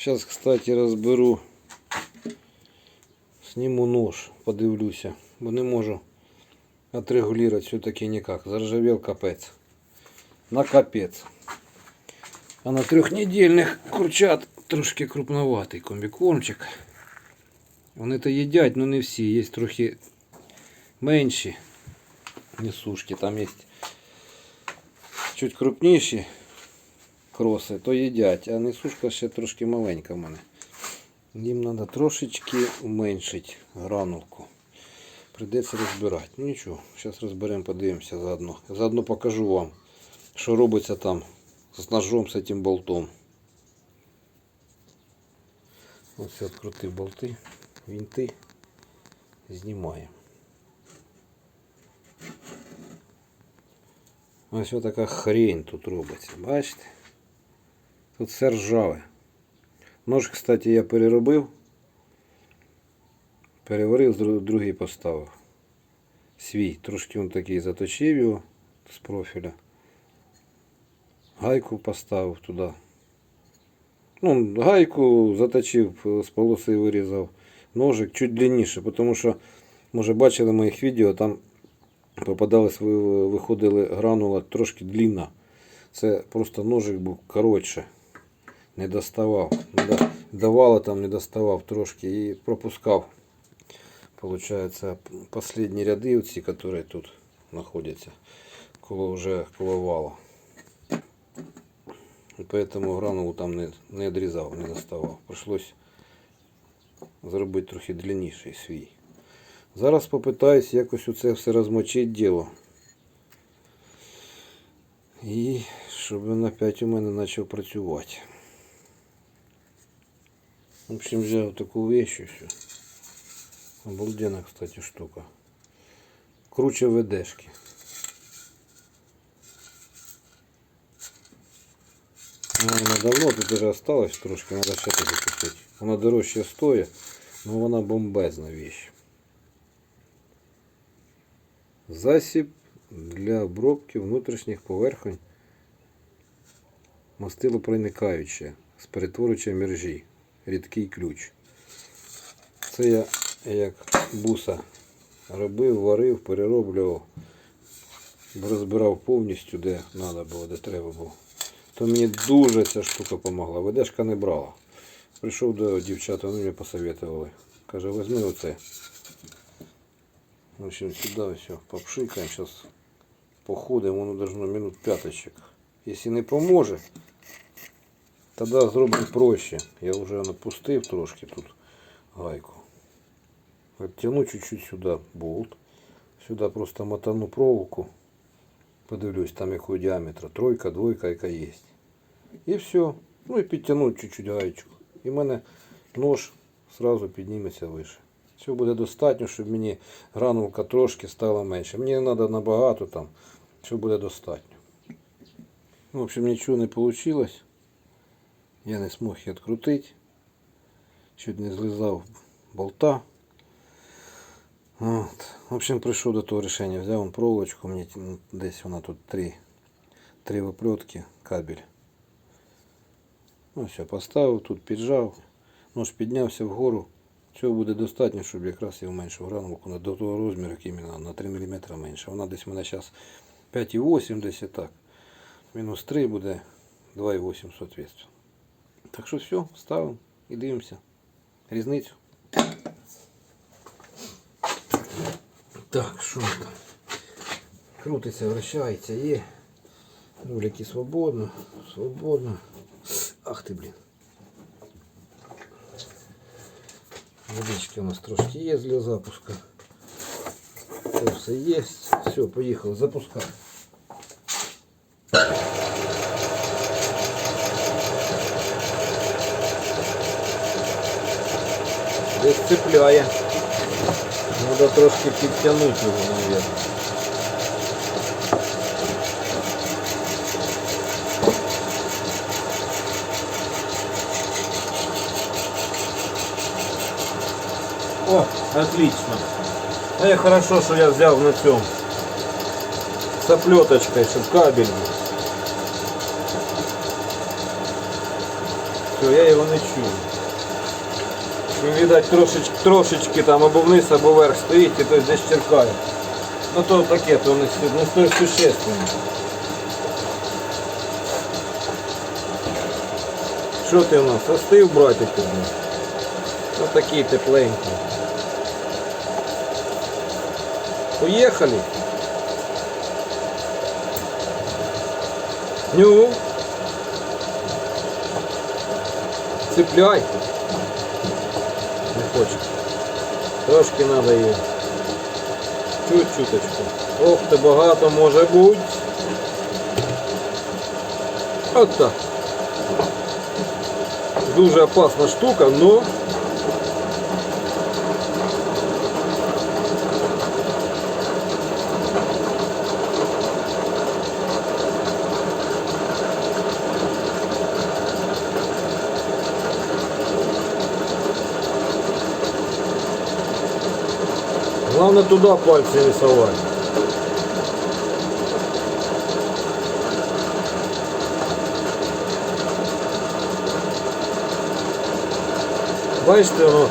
Сейчас, кстати, розберу. Сниму нож, подивлюся, бо не можу отрегулировать все-таки никак. Заржавел капець. На капець. А на трьохнедільних курчат трошки крупноватий комбікормчик. Вони то їдять, але не всі. Є трохи менші несушки. Там є чуть крупніші Кроси, то їдять, а несушка ще трошки маленька в мене. Їм треба трошечки уменшити гранулку. Придеться розбирати. Ну нічого, зараз розберемо, подивимося заодно. Заодно покажу вам, що робиться там з ножом, з цим болтом. Ось відкрутив болти, вінти, знімаємо. Ось така хрень тут робиться, бачите? Все ржаве. Нож, кстати, я переробив. Переварив, дру- другий поставив. Свій. Трошки він такий заточив його з профіля. Гайку поставив туди. Ну, гайку заточив, з полоси вирізав. Ножик чуть длинніше, тому що, може, бачили моїх відео, там попадались, виходили гранула трошки длинна. Це просто ножик був коротше Не доставав. Не до- Давало там, не доставав трошки і пропускав. Получается, последние ряды, вот ці, которые тут находятся, коло вже коло вала. І поэтому гранулу там не, не відрізав, не доставав. Пришлось зробити трохи длинніший свій. Зараз попитаюсь якось оце все розмочити діло. І щоб він опять у мене почав працювати. в общем, взяв таку вещь все. Обалденная, кстати, штука. Круче ВДшки. Вона давно тут уже осталось трошки, надо ще таки купити. Вона дорожче стоїть, але вона бомбезна вещь. Засіб для обробки внутрішніх поверхонь мастилопроникаюче з перетворююча мержі. Рідкий ключ. Це я як буса робив, варив, перероблював, розбирав повністю, де треба було, де треба було. То мені дуже ця штука допомогла. Ведешка не брала. Прийшов до дівчат, вони мені посоветували. Каже, візьми оце. В общем, сюди все, попшикаємо, зараз походимо, воно должно минут п'яточок. Якщо не поможе, тоді зробимо проще. Я вже напустив трошки тут гайку. Оттяну чуть-чуть сюда болт. Сюда просто мотану проволоку. Подивлюсь, там якого діаметра. Тройка, двойка, яка є. І все. Ну і підтягнуть чуть-чуть гаєчку. І в мене нож сразу підніметься вище. Все буде достатньо, щоб мені гранулка трошки стала менше. Мені не треба набагато там. Все буде достатньо. Ну, В общем, нічого не вийшло. Я не змог її відкрутити. Чуть не злизав болта. От. В общем, прийшов до того рішення. Взяв он проволочку, мені десь вона тут три, три виплетки, кабель. Ну все, поставив, тут піджав, нож піднявся вгору. Цього буде достатньо, щоб якраз я уменшив гранулку на- до того розміру, який мені на 3 мм менше. Вона десь у мене зараз 5,8 десь і так. Мінус 3 буде 2,8 соответственно. Так що все, ставимо і дивимося. Різницю. Так, що там? Крутиться, вращається, є. Ролики свободно, свободно. Ах ти, блін. Водички у нас трошки є для запуска. Це все є. Все, поїхав, запускаємо. Десь цепляє. Надо трошки підтягнути його, мабуть. О, отлично. А я хорошо, что я взял на цьому. С оплеточкой, кабель был. Все, я його не. Видать, трошечки, трошечки там або вниз, або вверх стоїть і той десь черкає. Ну то таке, то не, не столь существенно. Що ти у нас? Остив, братику? Ось такий тепленький. Поїхали. Ну. Цепляй. Не. Трошки треба її. Чуть-чуточку. Ох, ти багато може бути. От так. Дуже опасна штука, но Главное туда пальцы рисовать. Бачите, воно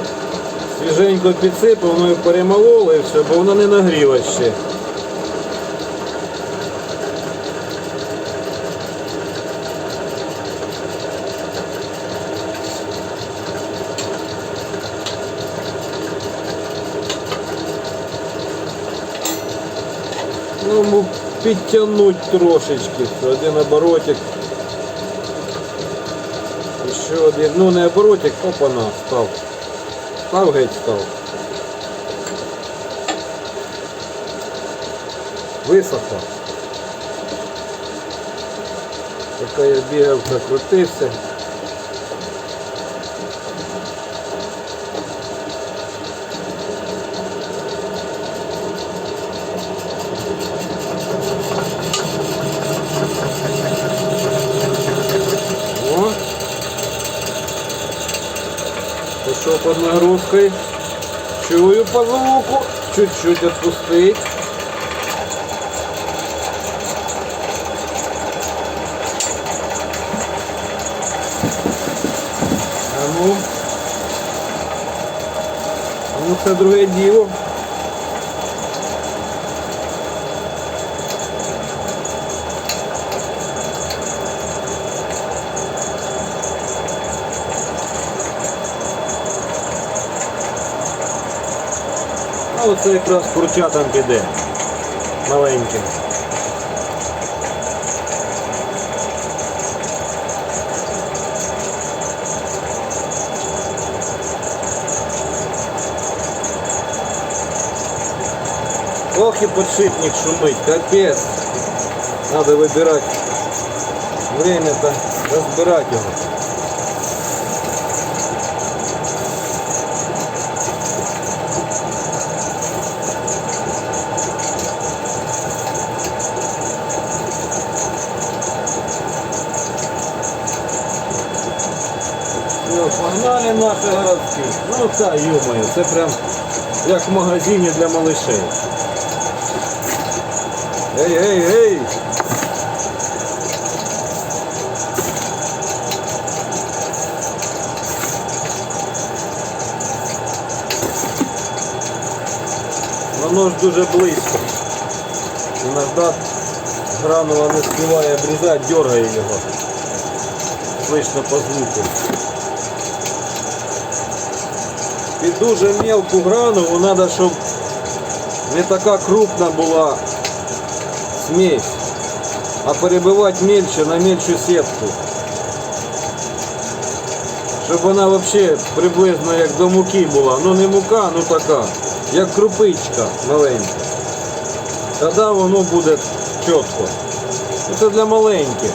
свіженько підсипав, воно і перемололо і все, бо воно не нагріло ще. Ну, м- підтягнуть трошечки. Один оборотик. Ще один. Ну не оборотик, опана, став. Став геть став. Висохло. Поки я бігав, закрутився. Пошел под нагрузкой. Чую по звуку. Чуть-чуть отпустить. А ну. А ну це друге діло. Оце якраз курчатам піде. Маленьким. Ох и подшипник шумить, капец. Надо выбирать время-то, разбирать его. погнали наші городки. Ну та ё це прям як в магазині для малышей. Ей, ей, ей! Воно ж дуже близько. Іногда гранула не співає обрізати, дергає його. Слышно по звуку. Під дуже мелку гранулу треба, щоб не така крупна була смесь, а перебивати мельче на мельчу сітку. Щоб вона взагалі приблизно як до муки була. Ну не мука, ну така, як крупичка маленька. Тоді воно буде чітко. Це для маленьких.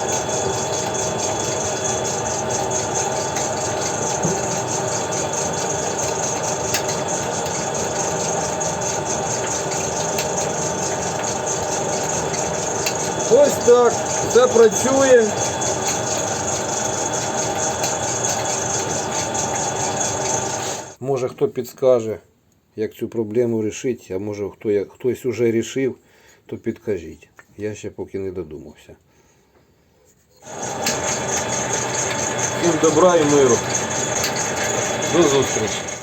Ось так, все працює. Може хто підскаже, як цю проблему рішити, а може хто, як- хтось уже рішив, то підкажіть. Я ще поки не додумався. Всім добра і миру. До зустрічі.